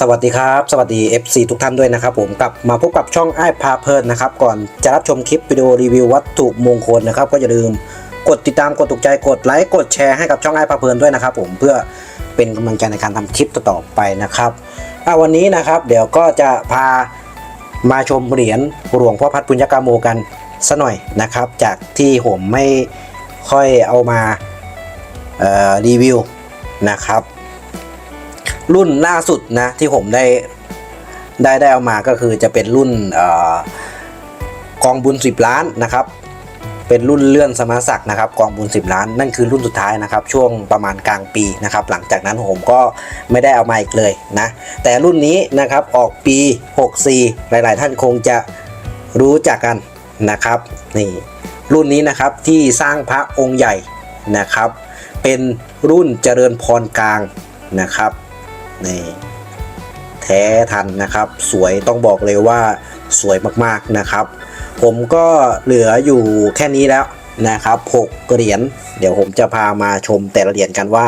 สวัสดีครับ สวัสดี FC ทุกท่านด้วยนะครับผมกลับมาพบกับช่องไอ้พาเพลินนะครับ ก่อนจะรับชมคลิปวิดีโอรีวิววัตถุมงคลนะครับ ก็อย่าลืมกดติดตามกดถูกใจกดไลค์กดแชร์ให้กับช่องไอ้พาเพลินด้วยนะครับผมเพื่อเป็นกำลังใจในการทำคลิปต่อไปนะครับอะวันนี้นะครับเดี๋ยวก็จะพามาชมเหรียญหลวงพ่อพัดปุญญกาโมกันสะหน่อยนะครับ จากที่ผมไม่ค่อยเอามารีวิวนะครับ รุ่นล่าสุดนะที่ผมได้ได้ได้เอามาก็คือจะเป็นรุ่นกองบุญ 10 ล้านนะครับ เป็นรุ่นเลื่อนสมณศักษ์นะครับกองบุญ 10 ล้าน นั่นคือรุ่นสุดท้ายนะครับ ช่วงประมาณกลางปีนะครับ หลังจากนั้นผมก็ไม่ได้เอามาอีกเลยนะ แต่รุ่นนี้นะครับออกปี 64 หลาย ๆ ท่านคงจะรู้จักกันนะครับนี่รุ่นนี้นะครับที่สร้างพระองค์ใหญ่นะครับ เป็นรุ่นเจริญพรกลางนะครับ นี่แท้ทันนะครับ สวยต้องบอกเลยว่าสวยมากๆนะครับ ผมก็เหลืออยู่แค่นี้แล้วนะครับ6เหรียญเดี๋ยวผมจะพามาชมแต่ละเหรียญกันว่า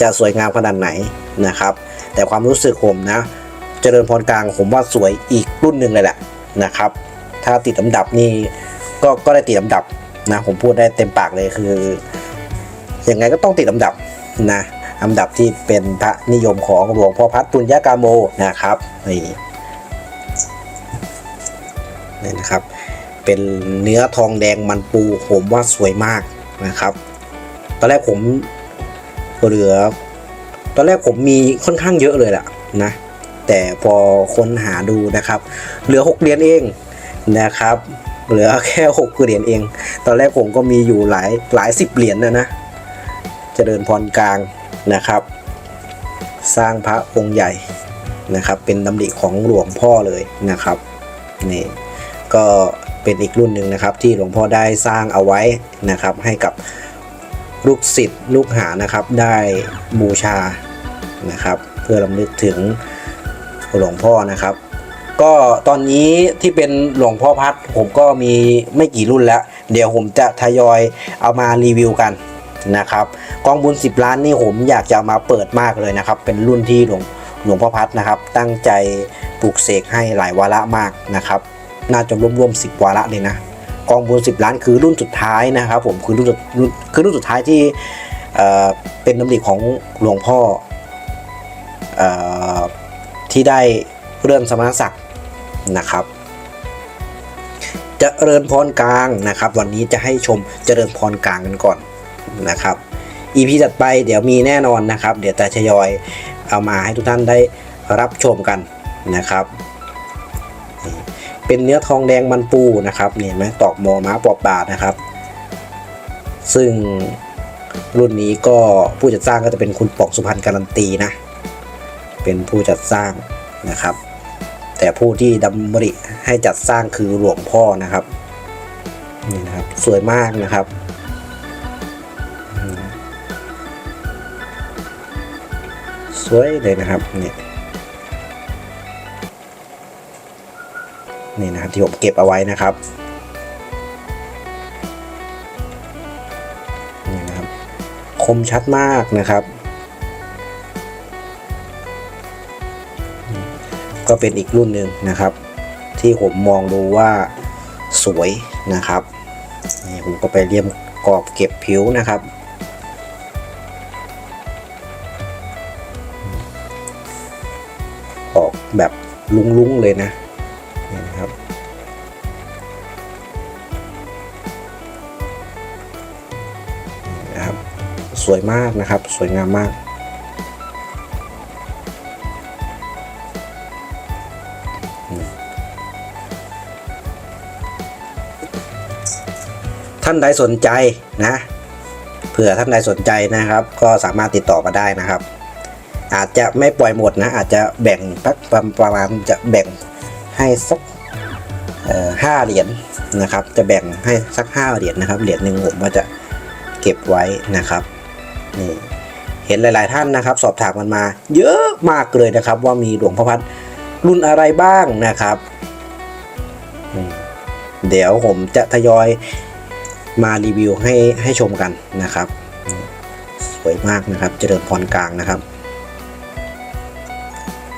จะสวยงามขนาดไหนนะครับ แต่ความรู้สึกผมนะ เจริญพรกลางผมว่าสวยอีกรุ่นหนึ่งเลยแหละนะครับ ถ้าติดอันดับนี่ก็ก็ได้ติดอันดับนะผมพูดได้เต็มปากเลยคือยังไงก็ต้องติดอันดับนะ อันดับที่เป็นพระนิยมของหลวงพ่อพัดปุญญากาโมนะครับนี่นี่นะครับ เป็นเนื้อทองแดงมันปูผมว่าสวยมากนะครับ ตอนแรกผมเหลือ ตอนแรกผมมีค่อนข้างเยอะเลยแหละนะ แต่พอค้นหาดูนะครับ เหลือ 6เหรียญเองนะครับ เหลือแค่6เหรียญเอง ตอนแรกผมก็มีอยู่หลายหลายสิบเหรียญนะนะเจริญพรกลาง นะครับ สร้างพระองค์ใหญ่นะครับ เป็นดำริของหลวงพ่อเลยนะครับนี่ก็เป็นอีกรุ่นหนึ่งนะครับ ที่หลวงพ่อได้สร้างเอาไว้นะครับ ให้กับลูกศิษย์ลูกหานะครับได้บูชานะครับ เพื่อรำลึกถึงหลวงพ่อนะครับ ก็ตอนนี้ที่เป็นหลวงพ่อพัดผมก็มีไม่กี่รุ่นแล้ว เดี๋ยวผมจะทยอยเอามารีวิวกัน นะครับกองบุญ 10 ล้านนี่ผมอยากจะมาเปิดมากเลยนะครับ เป็นรุ่นที่หลวงหลวงพ่อพัดนะครับ ตั้งใจปลูกเสกให้หลายวาระมากนะครับ น่าจะรวมๆ10 วาระเลยนะกองบุญ 10 ล้านคือรุ่นสุดท้ายนะครับ ผมคือรุ่นสุดรุ่นคือรุ่นสุดท้ายที่เเป็นน้ำดิของหลวงพ่ออที่ได้เลื่อนสมณศักดิ์นะครับเจริญพรกลางนะครับ วันนี้จะให้ชมเจริญพรกลางกันก่อน นะครับ EP ถัดไปเดี๋ยวมีแน่นอนนะครับ เดี๋ยวจะทยอยเอามาให้ทุกท่านได้รับชมกันนะครับ เป็นเนื้อทองแดงมันปูนะครับเห็นไหมตอกหมอม้าปอบบาทนะครับ ซึ่งรุ่นนี้ก็ผู้จัดสร้างก็จะเป็นคุณปองสุพรรณการันตีนะ เป็นผู้จัดสร้างนะครับ แต่ผู้ที่ดำริให้จัดสร้างคือหลวงพ่อนะครับนี่นะครับ สวยมากนะครับ สวยเลยนะครับนี่นี่นะครับที่ผมเก็บเอาไว้นะครับนี่นะครับ คมชัดมากนะครับ ก็เป็นอีกรุ่นหนึ่งนะครับ ที่ผมมองดูว่าสวยนะครับนี่ผมก็ไปเรียมกรอบเก็บผิวนะครับ ออกแบบลุ้งๆเลยนะนี่นะครับนี่นะครับ สวยมากนะครับ สวยงามมากท่านใดสนใจนะ เผื่อท่านใดสนใจนะครับ ก็สามารถติดต่อมาได้นะครับ อาจจะไม่ปล่อยหมดนะ อาจจะแบ่งสักประมาณจะแบ่งให้สักห้าเหรียญนะครับ จะแบ่งให้สักห้าเหรียญนะครับ เหรียญหนึ่งผมก็จะเก็บไว้นะครับนี่เห็นหลาย ๆ ท่านนะครับ สอบถามกันมา เยอะมากเลยนะครับ ว่ามีหลวงพ่อพัดรุ่นอะไรบ้างนะครับ เดี๋ยวผมจะทยอยมารีวิวให้ให้ชมกันนะครับ สวยมากนะครับ เจริญพรกลางนะครับ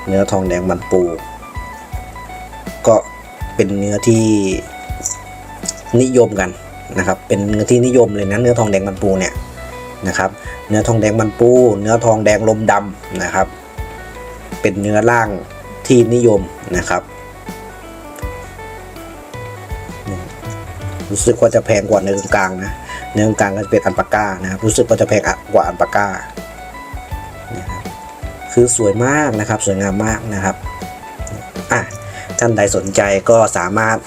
เนื้อทองแดงมันปู ก็เป็นเนื้อที่นิยมกันนะครับ เป็นเนื้อที่นิยมเลยนะเนื้อทองแดงมันปูเนี่ยนะครับ เนื้อทองแดงมันปู เนื้อทองแดงลมดำนะครับ เป็นเนื้อล่างที่นิยมนะครับรู้สึกว่าจะแพงกว่าเนื้อกลางนะ เนื้อกลางก็จะเป็นอันปาก้านะครับรู้สึกว่าจะแพงกว่าอันปาก้า คือสวยมากนะครับ สวยงามมากนะครับอะท่านใดสนใจก็สามารถ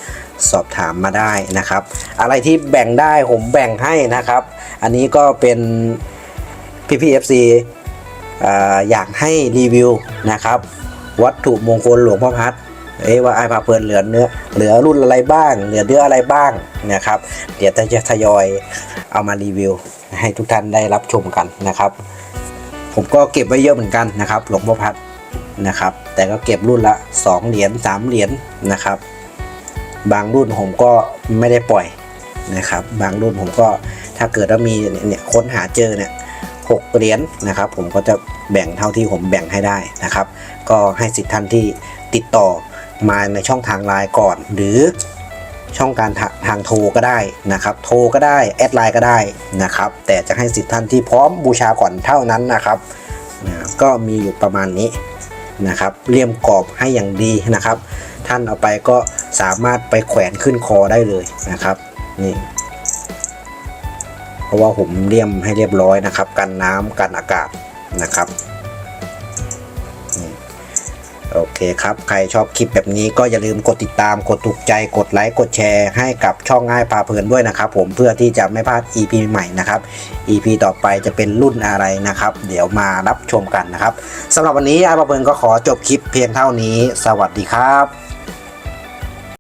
สอบถามมาได้นะครับ อะไรที่แบ่งได้ผมแบ่งให้นะครับ อันนี้ก็เป็นพี่พีเอฟซีอยากให้รีวิวนะครับ วัตถุมงคลหลวงพ่อพัดเอ้ยว่าไอ้พาเพลินเหลือเนื้อเหลือรุ่นอะไรบ้าง เหลือเนื้ออะไรบ้างนะครับ เดี๋ยวจะทยอยเอามารีวิว ให้ทุกท่านได้รับชมกันนะครับ ผมก็เก็บไว้เยอะเหมือนกันนะครับหลวงพ่อพัดนะครับ แต่ก็เก็บรุ่นละ 2 เหรียญ3เหรียญนะครับ บางรุ่นผมก็ไม่ได้ปล่อยนะครับ บางรุ่นผมก็ถ้าเกิดว่ามีเนี่ยค้นหาเจอเนี่ยหกเหรียญนะครับ ผมก็จะแบ่งเท่าที่ผมแบ่งให้ได้นะครับ ก็ให้สิทธิ์ท่านที่ติดต่อมาในช่องทางไลน์ก่อนหรือ ช่องการทาทางโทรก็ได้นะครับ โทรก็ได้แอดไลน์ก็ได้นะครับ แต่จะให้สิทธิ์ท่านที่พร้อมบูชาก่อนเท่านั้นนะครับนะก็มีอยู่ประมาณนี้นะครับเลี่ยมกรอบให้อย่างดีนะครับ ท่านเอาไปก็สามารถไปแขวนขึ้นคอได้เลยนะครับนี่เพราะว่าผมเลี่ยมให้เรียบร้อยนะครับ กันน้ำกันอากาศนะครับ โอเคครับ ใครชอบคลิปแบบนี้ก็อย่าลืมกดติดตาม กดถูกใจ กดไลค์ กดแชร์ ให้กับช่องง่ายพาเพลินด้วยนะครับ ผมเพื่อที่จะไม่พลาด EP ใหม่นะครับ EP ต่อไปจะเป็นรุ่นอะไรนะครับ เดี๋ยวมารับชมกันนะครับสำหรับวันนี้อาพาเพลินก็ขอจบคลิปเพียงเท่านี้ สวัสดีครับ